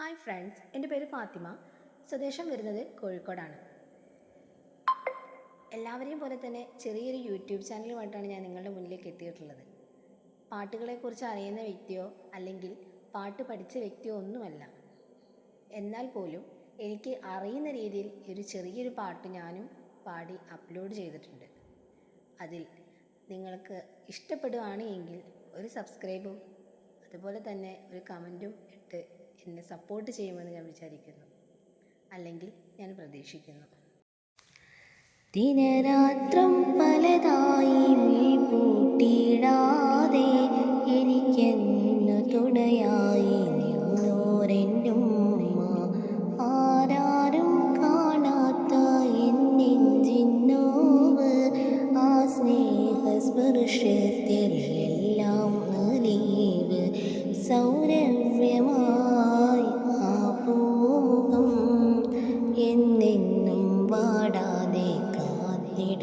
Hi friends എന്റെ പേര് ഫാത്തിമ. സ്വദേശം വരുന്നത് കോഴിക്കോടാണ്. എല്ലാവരെയും പോലെ തന്നെ ചെറിയൊരു യൂട്യൂബ് ചാനലുമായിട്ടാണ് ഞാൻ നിങ്ങളുടെ മുന്നിലേക്ക് എത്തിയിട്ടുള്ളത്. പാട്ടുകളെക്കുറിച്ച് അറിയുന്ന വ്യക്തിയോ അല്ലെങ്കിൽ പാട്ട് പഠിച്ച വ്യക്തിയോ ഒന്നുമല്ല. എന്നാൽ പോലും എനിക്ക് അറിയുന്ന രീതിയിൽ ഒരു ചെറിയൊരു പാട്ട് ഞാനും പാടി അപ്ലോഡ് ചെയ്തിട്ടുണ്ട്. അതിൽ നിങ്ങൾക്ക് ഇഷ്ടപ്പെടുകയാണ് എങ്കിൽ ഒരു സബ്സ്ക്രൈബും അതുപോലെ തന്നെ ഒരു കമന്റും ഇട്ട് എന്നെ സപ്പോർട്ട് ചെയ്യുമെന്ന് ഞാൻ വിചാരിക്കുന്നു. അല്ലെങ്കിൽ ഞാൻ പ്രതീക്ഷിക്കുന്നു. ദിനരാത്രം പലതായി പൂട്ടിയിടാതെ എനിക്കെന്നു തുണയായി നിന്നോരെന്നും ആരാരും കാണാത്ത എന്നെഞ്ചിന്നോവ് ആ സ്നേഹസ്പർശത്തിൽ എല്ലാം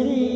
শ্রী